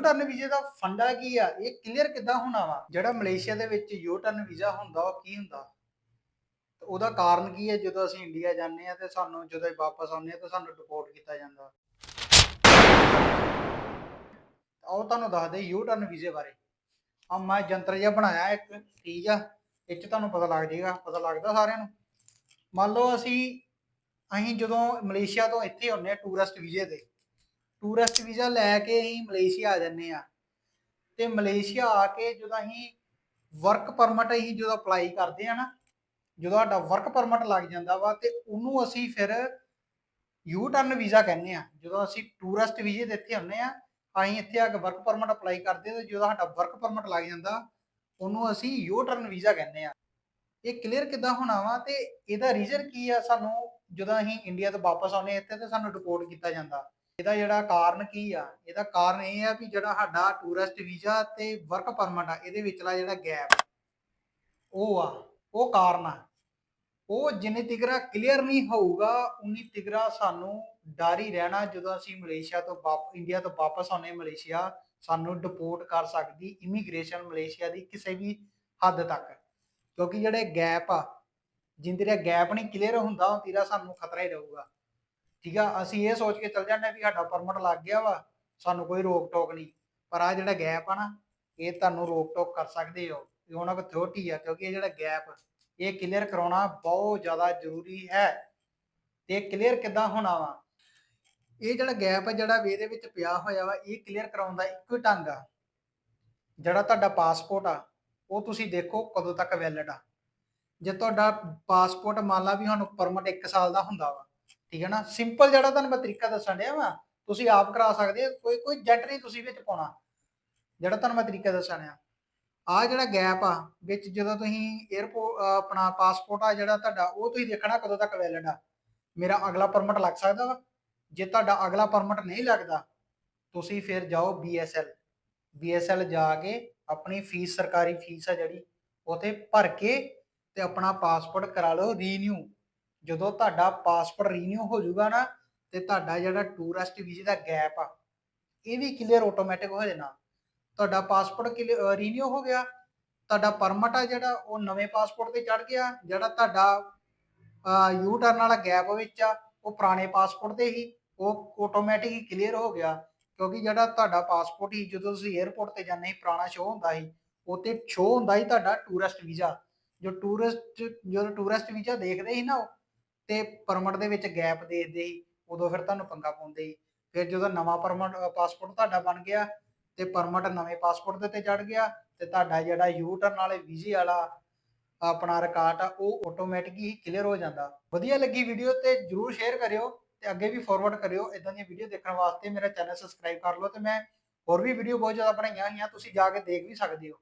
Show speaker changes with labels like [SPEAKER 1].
[SPEAKER 1] U turn ਵੀਜ਼ੇ ਦਾ ਫੰਡਾ ਕੀ ਆ? ਇਹ ਕਲੀਅਰ ਕਿੱਦਾਂ ਹੋਣਾ ਵਾ? ਜਿਹੜਾ ਮਲੇਸ਼ੀਆ ਦੇ ਵਿੱਚ ਯੂ ਟਰਨ ਵੀਜ਼ਾ ਹੁੰਦਾ, ਉਹ ਕੀ ਹੁੰਦਾ? ਤੇ ਉਹਦਾ ਕਾਰਨ ਕੀ ਹੈ ਜਦੋਂ ਅਸੀਂ ਇੰਡੀਆ ਜਾਂਦੇ ਆ ਤੇ ਸਾਨੂੰ ਜਦੋਂ ਵਾਪਸ ਆਉਂਦੇ ਆ ਤਾਂ ਸਾਨੂੰ ਡਿਪੋਰਟ ਕੀਤਾ ਜਾਂਦਾ। ਆਓ ਤੁਹਾਨੂੰ ਦੱਸਦੇ ਯੂ ਟਰਨ ਵੀਜ਼ੇ ਬਾਰੇ। ਆ ਮੈਂ ਜੰਤਰ ਜਿਹਾ ਬਣਾਇਆ, ਇੱਕ ਚੀਜ਼ ਆ, ਇਹ ਚ ਤੁਹਾਨੂੰ ਪਤਾ ਲੱਗ ਜਾਏਗਾ, ਪਤਾ ਲੱਗਦਾ ਸਾਰਿਆਂ ਨੂੰ। ਮੰਨ ਲਓ ਅਸੀਂ ਅਸੀਂ ਜਦੋਂ ਮਲੇਸ਼ੀਆ ਤੋਂ ਇੱਥੇ ਹੁੰਨੇ ਆ ਟੂਰਿਸਟ ਵੀਜ਼ੇ ਤੇ ਟੂਰਿਸਟ ਵੀਜ਼ਾ ਲੈ ਕੇ ਅਸੀਂ ਮਲੇਸ਼ੀਆ ਆ ਜੰਨੇ ਆ ਤੇ ਮਲੇਸ਼ੀਆ ਆ ਕੇ ਜਦੋਂ ਅਸੀਂ ਵਰਕ ਪਰਮਿਟ ਅਸੀਂ ਜਦੋਂ ਅਪਲਾਈ ਕਰਦੇ ਆ ਨਾ, ਜਦੋਂ ਸਾਡਾ ਵਰਕ ਪਰਮਿਟ ਲੱਗ ਜਾਂਦਾ ਵਾ ਤੇ ਉਹਨੂੰ ਅਸੀਂ ਫਿਰ ਯੂ ਟਰਨ ਵੀਜ਼ਾ ਕਹਿੰਦੇ ਆ ਜਦੋਂ ਅਸੀਂ ਟੂਰਿਸਟ ਵੀਜ਼ੇ ਤੇ ਇੱਥੇ ਹੁੰਨੇ ਆ ਅਸੀਂ ਇੱਥੇ ਆ ਕੇ ਵਰਕ ਪਰਮਿਟ ਅਪਲਾਈ ਕਰਦੇ ਤੇ ਜਦੋਂ ਸਾਡਾ ਵਰਕ ਪਰਮਿਟ ਲੱਗ ਜਾਂਦਾ, ਉਹਨੂੰ ਅਸੀਂ ਯੂ ਟਰਨ ਵੀਜ਼ਾ ਕਹਿੰਦੇ ਆ ਇਹ ਕਲੀਅਰ ਕਿੱਦਾਂ ਹੋਣਾ ਵਾ ਤੇ ਇਹਦਾ ਰੀਜ਼ਨ ਕੀ ਆ? ਸਾਨੂੰ ਜਦੋਂ ਅਸੀਂ ਇੰਡੀਆ ਤੋਂ ਵਾਪਸ ਆਉਂਦੇ ਇੱਥੇ ਤੇ ਸਾਨੂੰ ਡਿਪੋਰਟ ਕੀਤਾ ਜਾਂਦਾ। ਇਹਦਾ ਜਿਹੜਾ ਕਾਰਨ ਕੀ ਆ? ਇਹਦਾ ਕਾਰਨ ਇਹ ਆ ਵੀ ਜਿਹੜਾ ਸਾਡਾ ਟੂਰਿਸਟ ਵੀਜ਼ਾ ਤੇ ਵਰਕ ਪਰਮਿਟ ਆ, ਇਹਦੇ ਵਿਚਲਾ ਜਿਹੜਾ ਗੈਪ ਉਹ ਆ, ਉਹ ਕਾਰਨ ਆ। ਉਹ ਜਿੰਨੇ ਤਿਗਰਾ ਕਲੀਅਰ ਨਹੀਂ ਹੋਊਗਾ, ਉਨੀ ਤਿਗਰਾ ਸਾਨੂੰ ਡਰ ਹੀ ਰਹਿਣਾ ਜਦੋਂ ਅਸੀਂ ਮਲੇਸ਼ੀਆ ਤੋਂ ਵਾਪ ਇੰਡੀਆ ਤੋਂ ਵਾਪਸ ਆਉਨੇ ਮਲੇਸ਼ੀਆ, ਸਾਨੂੰ ਡਿਪੋਰਟ ਕਰ ਸਕਦੀ ਇਮੀਗ੍ਰੇਸ਼ਨ ਮਲੇਸ਼ੀਆ ਦੀ ਕਿਸੇ ਵੀ ਹੱਦ ਤੱਕ। ਕਿਉਂਕਿ ਜਿਹੜੇ ਗੈਪ ਆ ਜਿੰਦੇ ਦਾ ਗੈਪ ਨਹੀਂ ਕਲੀਅਰ ਹੁੰਦਾ ਉਹ ਤੇਰਾ ਸਾਨੂੰ ਖਤਰਾ ਹੀ ਰਹੂਗਾ। ਠੀਕ ਆ, ਅਸੀਂ ਇਹ ਸੋਚ ਕੇ ਚੱਲ ਜਾਂਦੇ ਵੀ ਸਾਡਾ ਪਰਮਿਟ ਲੱਗ ਗਿਆ ਵਾ, ਸਾਨੂੰ ਕੋਈ ਰੋਕ ਟੋਕ ਨਹੀਂ। ਪਰ ਆ ਜਿਹੜਾ ਗੈਪ ਆ ਨਾ, ਇਹ ਤੁਹਾਨੂੰ ਰੋਕ ਟੋਕ ਕਰ ਸਕਦੇ ਹੋ। ਇਹ ਉਹਨਾਂ ਕੋਲ ਥਿਓਰਟੀ ਆ, ਕਿਉਂਕਿ ਇਹ ਜਿਹੜਾ ਗੈਪ ਇਹ ਕਲੀਅਰ ਕਰਾਉਣਾ ਬਹੁਤ ਜ਼ਿਆਦਾ ਜ਼ਰੂਰੀ ਹੈ। ਤੇ ਕਲੀਅਰ ਕਿੱਦਾਂ ਹੋਣਾ ਵਾ? ਇਹ ਜਿਹੜਾ ਗੈਪ ਆ, ਜਿਹੜਾ ਵੀ ਇਹਦੇ ਵਿੱਚ ਪਿਆ ਹੋਇਆ ਵਾ, ਇਹ ਕਲੀਅਰ ਕਰਾਉਣ ਦਾ ਇੱਕੋ ਹੀ ਢੰਗ ਆ। ਜਿਹੜਾ ਤੁਹਾਡਾ ਪਾਸਪੋਰਟ ਆ, ਉਹ ਤੁਸੀਂ ਦੇਖੋ ਕਦੋਂ ਤੱਕ ਵੈਲਿਡ ਆ। ਜੇ ਤੁਹਾਡਾ ਪਾਸਪੋਰਟ ਮੰਨ ਲਾ ਵੀ ਹੁਣ ਪਰਮਿਟ 1 ਸਾਲ ਦਾ ਹੁੰਦਾ ਵਾ ਠੀਕ ਹੈ ਨਾ? ਸਿੰਪਲ ਜਿਹੜਾ ਤੁਹਾਨੂੰ ਮੈਂ ਤਰੀਕਾ ਦੱਸਣ ਡਿਆ ਵਾ, ਤੁਸੀਂ ਆਪ ਕਰਾ ਸਕਦੇ ਹੋ, ਕੋਈ ਕੋਈ ਜੱਟ ਨਹੀਂ ਤੁਸੀਂ ਵਿੱਚ ਪਾਉਣਾ, ਜਿਹੜਾ ਤੁਹਾਨੂੰ ਮੈਂ ਤਰੀਕਾ ਦੱਸਣ ਆ ਆ ਜਿਹੜਾ ਗੈਪ ਆ, ਵਿੱਚ ਜਦੋਂ ਤੁਸੀਂ 에어ਪੋਰਟ ਆਪਣਾ ਪਾਸਪੋਰਟ ਆ ਜਿਹੜਾ ਤੁਹਾਡਾ, ਉਹ ਤੁਸੀਂ ਦੇਖਣਾ ਕਦੋਂ ਤੱਕ ਵੈਲਿਡ ਆ। ਮੇਰਾ ਅਗਲਾ ਪਰਮਿਟ ਲੱਗ ਸਕਦਾ ਵਾ। ਜੇ ਤੁਹਾਡਾ ਅਗਲਾ ਪਰਮਿਟ ਨਹੀਂ ਲੱਗਦਾ, ਤੁਸੀਂ ਫਿਰ ਜਾਓ BSL ਬੀਐਸਐਲ ਜਾ ਕੇ ਆਪਣੀ ਫੀਸ ਸਰਕਾਰੀ ਫੀਸ ਆ ਜਿਹੜੀ, ਉਥੇ ਭਰ ਕੇ ਤੇ ਆਪਣਾ ਪਾਸਪੋਰਟ ਕਰਾ ਲਓ ਰੀਨਿਊ ਜਦੋਂ ਤੁਹਾਡਾ ਪਾਸਪੋਰਟ ਰੀਨਿਊ ਹੋ ਜਾਊਗਾ ਨਾ ਤੇ ਤੁਹਾਡਾ ਜਿਹੜਾ ਟੂਰਿਸਟ ਵੀਜ਼ੇ ਦਾ ਗੈਪ ਆ, ਇਹ ਵੀ ਕਲੀਅਰ ਆਟੋਮੈਟਿਕ ਹੋ ਜਾਣਾ। ਤੁਹਾਡਾ ਪਾਸਪੋਰਟ ਰੀਨਿਊ ਹੋ ਗਿਆ, ਤੁਹਾਡਾ ਪਰਮਿਟ ਆ ਜਿਹੜਾ, ਉਹ ਨਵੇਂ ਪਾਸਪੋਰਟ ਤੇ ਚੜ ਗਿਆ, ਜਿਹੜਾ ਤੁਹਾਡਾ ਯੂ ਟਰਨ ਵਾਲਾ ਗੈਪ ਵਿੱਚ ਆ, ਉਹ ਪੁਰਾਣੇ ਪਾਸਪੋਰਟ ਤੇ ਹੀ, ਉਹ ਆਟੋਮੈਟਿਕ ਹੀ ਕਲੀਅਰ ਹੋ ਗਿਆ। ਕਿਉਂਕਿ ਜਿਹੜਾ ਤੁਹਾਡਾ ਪਾਸਪੋਰਟ ਹੀ, ਜਦੋਂ ਤੁਸੀਂ 에어ਪੋਰਟ ਤੇ ਜਾਂਦੇ ਸੀ, ਪੁਰਾਣਾ ਸ਼ੋ ਹੁੰਦਾ ਸੀ ਉਹ ਤੇ ਸ਼ੋ ਹੁੰਦਾ ਸੀ ਤੁਹਾਡਾ ਟੂਰਿਸਟ ਵੀਜ਼ਾ ਜੋ ਟੂਰਿਸਟ ਜਦੋਂ ਟੂਰਿਸਟ ਵੀਜ਼ਾ ਦੇਖਦੇ ਸੀ ਨਾ ਉਹ ਤੇ ਪਰਮਿਟ ਦੇ ਵਿੱਚ ਗੈਪ ਦੇਖਦੇ ਸੀ, ਉਦੋਂ ਫਿਰ ਤੁਹਾਨੂੰ ਪੰਗਾ ਪਾਉਂਦੇ ਸੀ। ਫਿਰ ਜਦੋਂ ਨਵਾਂ ਪਰਮਿਟ ਪਾਸਪੋਰਟ ਤੁਹਾਡਾ ਬਣ ਗਿਆ ਤੇ ਪਰਮਿਟ ਨਵੇਂ ਪਾਸਪੋਰਟ ਦੇ ਉੱਤੇ ਚੜ ਗਿਆ ਤੇ ਤੁਹਾਡਾ ਜਿਹੜਾ ਯੂ ਟਰਨ ਵਾਲੇ ਵੀਜ਼ੇ ਵਾਲਾ ਆਪਣਾ ਰਿਕਾਰਡ ਆ, ਉਹ ਆਟੋਮੈਟਿਕ ਹੀ ਕਲੀਅਰ ਹੋ ਜਾਂਦਾ। ਵਧੀਆ ਲੱਗੀ ਵੀਡੀਓ ਤੇ ਜਰੂਰ ਸ਼ੇਅਰ ਕਰਿਓ ਤੇ ਅੱਗੇ ਵੀ ਫਾਰਵਰਡ ਕਰਿਓ। ਇਦਾਂ ਦੀਆਂ ਵੀਡੀਓ ਦੇਖਣ ਵਾਸਤੇ ਮੇਰਾ ਚੈਨਲ ਸਬਸਕ੍ਰਾਈਬ ਕਰ ਲਓ ਤੇ ਮੈਂ ਹੋਰ ਵੀ ਵੀਡੀਓ ਬਹੁਤ ਜ਼ਿਆਦਾ ਬਣਾਈਆਂ ਹੋਈਆਂ, ਤੁਸੀਂ ਜਾ ਕੇ ਦੇਖ ਵੀ ਸਕਦੇ ਹੋ।